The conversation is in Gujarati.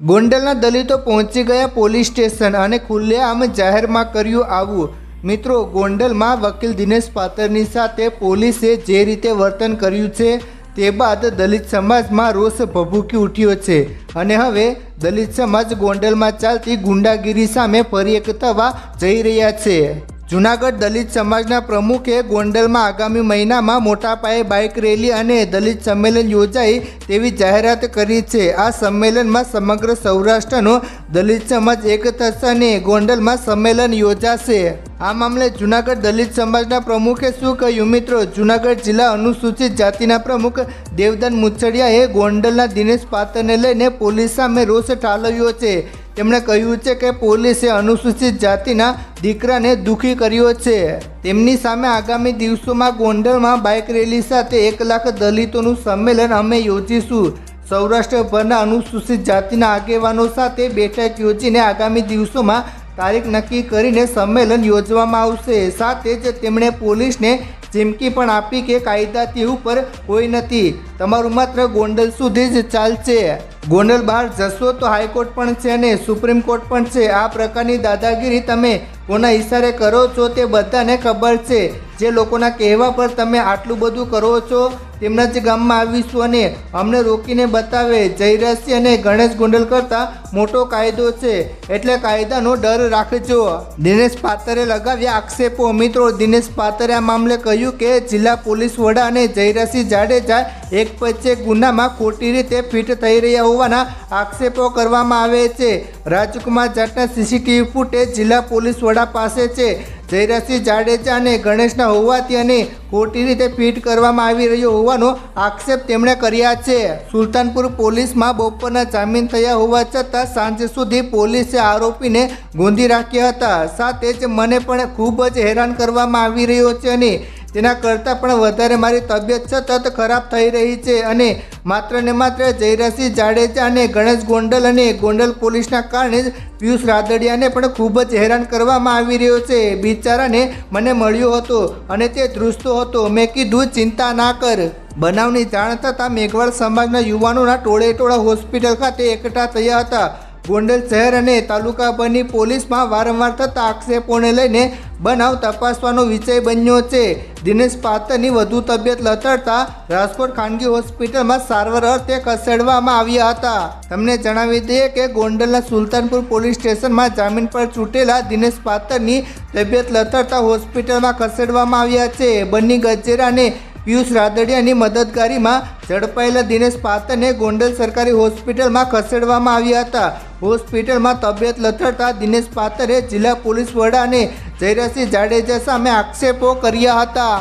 ગોંડલના દલિતો પહોંચી ગયા પોલીસ સ્ટેશન અને ખુલ્લેઆમ જાહેરમાં કર્યું આવું. મિત્રો, ગોંડલમાં વકીલ દિનેશ પાતરની સાથે પોલીસે જે રીતે વર્તન કર્યું છે તે બાદ દલિત સમાજમાં રોષ ભભૂકી ઉઠ્યો છે. અને હવે દલિત સમાજ ગોંડલમાં ચાલતી ગુંડાગીરી સામે ફરી એક થવા જઈ રહ્યા છે. જુનાગઢ દલિત સમાજના પ્રમુખે ગોંડલમાં આગામી મહિનામાં મોટા પાયે બાઇક રેલી અને દલિત સંમેલન યોજાય તેવી જાહેરાત કરી છે. આ સંમેલનમાં સમગ્ર સૌરાષ્ટ્રનો દલિત સમાજ એક થશે અને ગોંડલમાં સંમેલન યોજાશે. આ મામલે જુનાગઢ દલિત સમાજના પ્રમુખે શું કહ્યું મિત્રો? જુનાગઢ જિલ્લા અનુસૂચિત જાતિના પ્રમુખ દેવદાન મુછડિયાએ ગોંડલના દિનેશ પાત્રને લઈને પોલીસ સામે રોષ ઠાલવ્યો છે. તેમણે કહ્યું છે કે પોલીસે અનુસૂચિત જાતિના દીકરાને દુખી કર્યો છે. તેમની સામે આગામી દિવસોમાં ગોંડલમાં બાઇક રેલી સાથે એક લાખ દલિતોનું સંમેલન અમે યોજીશું. સૌરાષ્ટ્રભરના અનુસૂચિત જાતિના આગેવાનો સાથે બેઠક યોજીને આગામી દિવસોમાં તારીખ નક્કી કરીને સંમેલન યોજવામાં આવશે. સાથે જ તેમણે પોલીસને ચીમકી પણ આપી કે કાયદાથી ઉપર કોઈ નથી. તમારું માત્ર ગોંડલ સુધી જ ચાલશે. ગોંડલ બહાર જશો તો હાઈકોર્ટ પણ છે અને સુપ્રીમ કોર્ટ પણ છે. આ પ્રકારની દાદાગીરી તમે કોના ઇશારે કરો છો તે બધાને ખબર છે. જે લોકોના કહેવા પર તમે આટલું બધું કરો છો, તેમના જ ગામમાં આવીશું અને અમને રોકીને બતાવે. જયરાજસિંહ અને ગણેશ ગોંડલ કરતાં મોટો કાયદો છે, એટલે કાયદાનો ડર રાખજો. દિનેશ પાતરે લગાવ્યા આક્ષેપો. મિત્રો, દિનેશ પાતરે આ મામલે કહ્યું કે જિલ્લા પોલીસ વડા અને જયરાજસિંહ જાડેજા એક પછી ગુનામાં ખોટી રીતે ફિટ થઈ રહ્યા હોવાના આક્ષેપો કરવામાં આવે છે. રાજકુમાર જાટના સીસીટીવી ફૂટેજ જિલ્લા પોલીસ વડા પાસે છે. જયરાજસિંહ જાડેજા અને ગણેશના હોવાથી અને ખોટી રીતે ફીટ કરવામાં આવી રહ્યો હોવાનો આક્ષેપ તેમણે કર્યા છે. સુલતાનપુર પોલીસમાં બપોરના જામીન થયા હોવા છતાં સાંજ સુધી પોલીસે આરોપીને ગોંધી રાખ્યા હતા. સાથે જ મને પણ ખૂબ જ હેરાન કરવામાં આવી રહ્યો છે અને તેના કરતાં પણ વધારે મારી તબિયત સતત ખરાબ થઈ રહી છે અને માત્ર ને માત્ર જયરાસિંહ જાડેજા અને ગણેશ ગોંડલ અને ગોંડલ પોલીસના કારણે જ પિયુષ રાદડિયાને પણ ખૂબ જ હેરાન કરવામાં આવી રહ્યો છે. બિચારાને મને મળ્યો હતો અને તે ધ્રુજતો હતો. મેં કીધું, ચિંતા ના કર. બનાવની જાણ થતાં મેઘવાળ સમાજના યુવાનોના ટોળે ટોળા હોસ્પિટલ ખાતે એકઠા થયા હતા. ગોંડલ શહેર અને તાલુકા પરની પોલીસમાં વારંવાર થતા આક્ષેપોને લઈને બનાવ તપાસવાનો વિષય બન્યો છે. દિનેશ પાત્રની વધુ તબિયત લથડતા રાજકોટ ખાનગી હોસ્પિટલમાં સારવાર અર્થે ખસેડવામાં આવ્યા હતા. તમને જણાવી દઈએ કે ગોંડલના સુલતાનપુર પોલીસ સ્ટેશનમાં જામીન પર છૂટેલા દિનેશ પાત્રની તબિયત લથડતા હોસ્પિટલમાં ખસેડવામાં આવ્યા છે. બંને ગજેરા અને પિયુષ રાદડિયાની મદદગારીમાં ઝડપાયેલા દિનેશ પાતરને ગોંડલ સરકારી હોસ્પિટલમાં ખસેડવામાં આવ્યા હતા. હોસ્પિટલમાં તબિયત લથડતા દિનેશ પાતરે જિલ્લા પોલીસ વડાને જયરાસિંહ જાડેજા સામે આક્ષેપો કર્યા હતા.